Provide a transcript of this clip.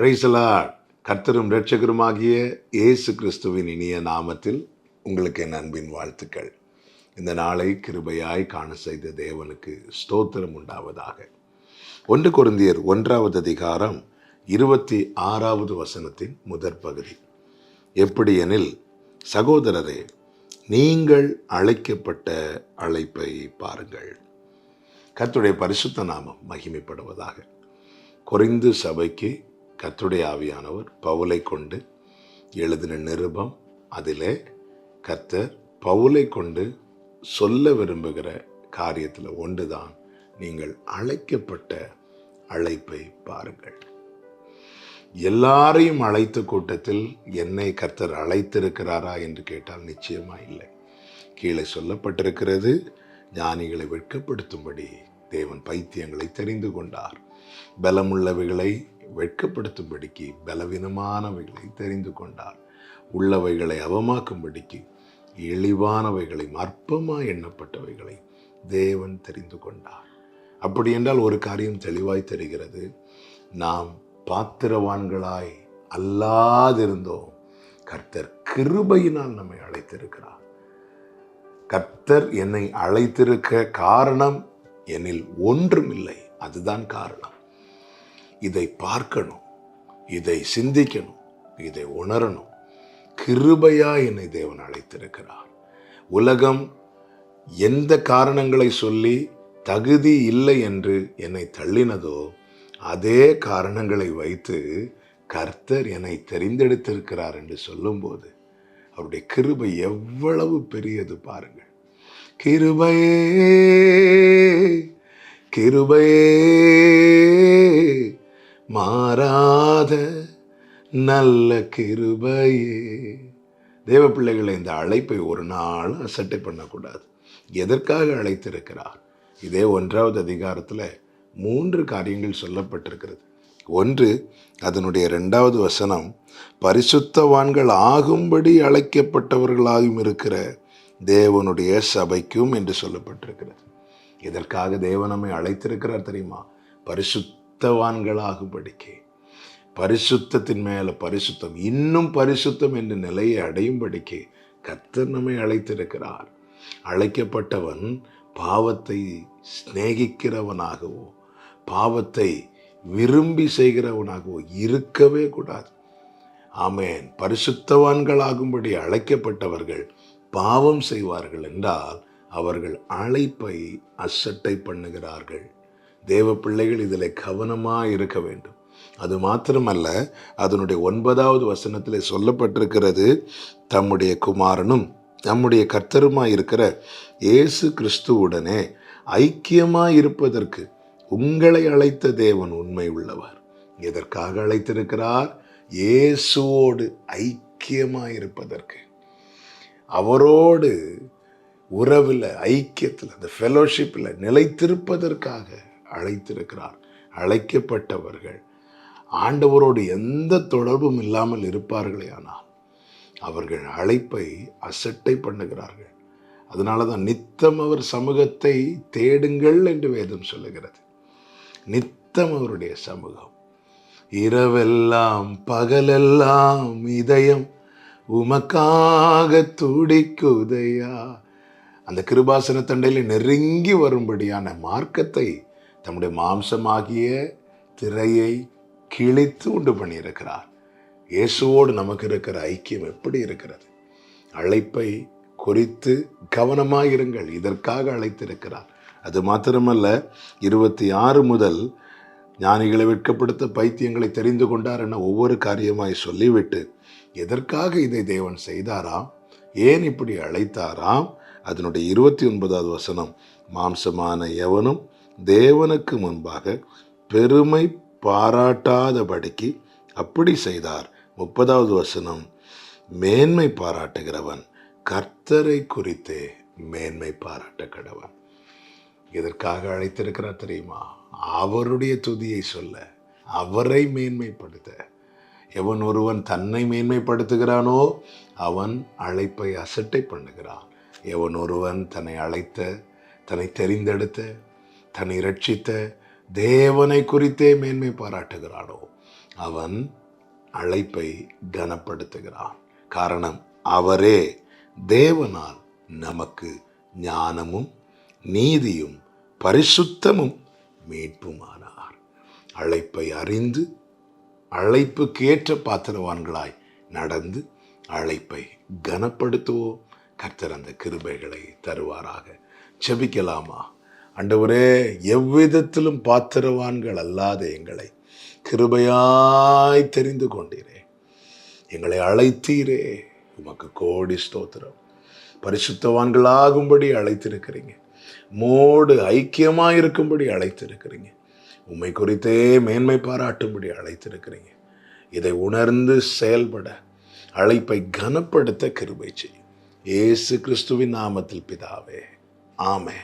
பிரைசலா கர்த்தரும் ரட்சகருமாகிய இயேசு கிறிஸ்துவின் இனிய நாமத்தில் உங்களுக்கு என் அன்பின் வாழ்த்துக்கள். இந்த நாளை கிருபையாய் காண செய்த தேவனுக்கு ஸ்தோத்திரம் உண்டாவதாக. ஒன்று கொருந்தியர் ஒன்றாவது அதிகாரம் இருபத்தி ஆறாவது வசனத்தின் முதற் பகுதி. எப்படி எனில் சகோதரரே நீங்கள் அழைக்கப்பட்ட அழைப்பை பாருங்கள். கர்த்தருடைய பரிசுத்த நாமம் மகிமைப்படுவதாக. குறைந்து சபைக்கு கத்துடைய ஆவியானவர் பவுலை கொண்டு எழுதின நிருபம். அதிலே கர்த்தர் பவுலை கொண்டு சொல்ல விரும்புகிற காரியத்தில் ஒன்றுதான் நீங்கள் அழைக்கப்பட்ட அழைப்பை பாருங்கள். எல்லாரையும் அழைத்த கூட்டத்தில் என்னை கர்த்தர் அழைத்திருக்கிறாரா என்று கேட்டால் நிச்சயமா இல்லை. கீழே சொல்லப்பட்டிருக்கிறது ஞானிகளை வெட்கப்படுத்தும்படி தேவன் பைத்தியங்களை தெரிந்து கொண்டார். பலமுள்ளவைகளை வெட்கப்படுத்தும்படிக்கு பலவீனமானவைகளை தெரிந்து கொண்டார். உள்ளவைகளை அவமாக்கும்படிக்கு இழிவானவைகளை அற்பமாய் எண்ணப்பட்டவைகளை தேவன் தெரிந்து கொண்டார். அப்படி என்றால் ஒரு காரியம் தெளிவாய் தெரிகிறது. நாம் பாத்திரவான்களாய் அல்லாதிருந்தோம். கர்த்தர் கிருபையினால் நம்மை அழைத்திருக்கிறார். கர்த்தர் என்னை அழைத்திருக்க காரணம் என்னில் ஒன்றுமில்லை. அதுதான் காரணம். இதை பார்க்கணும் இதை சிந்திக்கணும் இதை உணரணும். கிருபையா என்னை தேவன் அழைத்திருக்கிறார். உலகம் எந்த காரணங்களை சொல்லி தகுதி இல்லை என்று என்னை தள்ளினதோ அதே காரணங்களை வைத்து கர்த்தர் என்னை தெரிந்தெடுத்திருக்கிறார் என்று சொல்லும்போது அவருடைய கிருபை எவ்வளவு பெரியது பாருங்கள். கிருபையே கிருபையே. மாறாத நல்ல கிருபையே. தேவ பிள்ளைகளை இந்த அழைப்பை ஒரு நாள் அசட்டை பண்ணக்கூடாது. எதற்காக அழைத்திருக்கிறார்? இதே ஒன்றாவது அதிகாரத்தில் மூன்று காரியங்கள் சொல்லப்பட்டிருக்கிறது. ஒன்று அதனுடைய ரெண்டாவது வசனம் பரிசுத்தவான்கள் ஆகும்படி அழைக்கப்பட்டவர்களாகவும் இருக்கிற தேவனுடைய சபைக்கும் என்று சொல்லப்பட்டிருக்கிறது. இதற்காக தேவன் நம்மை அழைத்திருக்கிறார் தெரியுமா? பரிசுத்தவான்களாகும்படிக்கு பரிசுத்தத்தின் மேலே பரிசுத்தம் இன்னும் பரிசுத்தம் என்ற நிலையை அடையும்படிக்கு கத்தர் நம்மை அழைத்திருக்கிறார். அழைக்கப்பட்டவன் பாவத்தை சிநேகிக்கிறவனாகவோ பாவத்தை விரும்பி செய்கிறவனாகவோ இருக்கவே கூடாது. ஆமேன். பரிசுத்தவான்களாகும்படி அழைக்கப்பட்டவர்கள் பாவம் செய்வார்கள் என்றால் அவர்கள் அழைப்பை அசட்டை பண்ணுகிறார்கள். தேவ பிள்ளைகள் இதில் கவனமாக இருக்க வேண்டும். அது மாத்திரமல்ல அதனுடைய ஒன்பதாவது வசனத்தில் சொல்லப்பட்டிருக்கிறது தம்முடைய குமாரனும் நம்முடைய கர்த்தருமாய் இருக்கிற இயேசு கிறிஸ்துவுடனே ஐக்கியமாக இருப்பதற்கு உங்களை அழைத்த தேவன் உண்மை உள்ளவர். எதற்காக அழைத்திருக்கிறார்? இயேசுவோடு ஐக்கியமாக இருப்பதற்கு. அவரோடு உறவில் ஐக்கியத்தில் அந்த ஃபெலோஷிப்பில் நிலைத்திருப்பதற்காக அழைத்திருக்கிறார். அழைக்கப்பட்டவர்கள் ஆண்டவரோடு எந்த தொடர்பும் இல்லாமல் இருப்பார்களே ஆனால் அவர்கள் அழைப்பை அசட்டை பண்ணுகிறார்கள். அதனால தான் நித்தம் அவர் சமூகத்தை தேடுங்கள் என்று வேதம் சொல்லுகிறது. நித்தம் அவருடைய சமூகம். இரவெல்லாம் பகலெல்லாம் இதயம் உமக்காக துடிக்குதையா? அந்த கிருபாசன தண்டையில் நெருங்கி வரும்படியான மார்க்கத்தை தம்முடைய மாம்சமாகிய திரையை கிழித்து உண்டு பண்ணியிருக்கிறார். இயேசுவோடு நமக்கு இருக்கிற ஐக்கியம் எப்படி இருக்கிறது? அழைப்பை குறித்து கவனமாக இருங்கள் இதற்காக அழைத்திருக்கிறார். அது மாத்திரமல்ல இருபத்தி ஆறு முதல் ஞானிகளை வெட்கப்படுத்த பைத்தியங்களை தெரிந்து கொண்டார் என ஒவ்வொரு காரியமாய் சொல்லிவிட்டு எதற்காக இதை தேவன் செய்தாராம்? ஏன் இப்படி அழைத்தாராம்? அதனுடைய இருபத்தி ஒன்பதாவது வசனம் மாம்சமான எவனும் தேவனுக்கு முன்பாக பெருமை பாராட்டாதபடிக்கு அப்படி செய்தார். முப்பதாவது வசனம். மேன்மை பாராட்டுகிறவன் கர்த்தரை குறித்தே மேன்மை பாராட்ட கடவன் எதற்காக அழைத்திருக்கிறார் தெரியுமா? அவருடைய துதியை சொல்ல அவரை மேன்மைப்படுத்த. எவன் ஒருவன் தன்னை மேன்மைப்படுத்துகிறானோ அவன் அழைப்பை அசட்டை பண்ணுகிறான். எவன் ஒருவன் தன்னை அழைத்த தன்னை தெரிந்தெடுத்த தன்னை ரட்சித்த தேவனை குறித்தே மேன்மை பாராட்டுகிறானோ அவன் அழைப்பை கனப்படுத்துகிறான். காரணம் அவரே தேவனால் நமக்கு ஞானமும் நீதியும் பரிசுத்தமும் மீட்புமானார். அழைப்பை அறிந்து அழைப்புக்கேற்ற பாத்திரவான்களாய் நடந்து அழைப்பை கனப்படுத்துவோம். கர்த்தர் அந்த கிருபைகளை தருவாராக. செபிக்கலாமா அண்டவரே எவ்விதத்திலும் பாத்திரவான்கள் அல்லாத எங்களை கிருபையாய் தெரிந்து கொண்டீரே. எங்களை அழைத்தீரே. உமக்கு கோடி ஸ்தோத்திரம். பரிசுத்தவான்களாகும்படி அழைத்திருக்கிறீங்க. மோடு ஐக்கியமாக இருக்கும்படி அழைத்திருக்கிறீங்க. உம்மை குறித்தே மேன்மை பாராட்டும்படி அழைத்திருக்கிறீங்க. இதை உணர்ந்து செயல்பட அழைப்பை கனப்படுத்த கிருபை செய்யும். ஏசு கிறிஸ்துவின் நாமத்தில் பிதாவே. ஆமே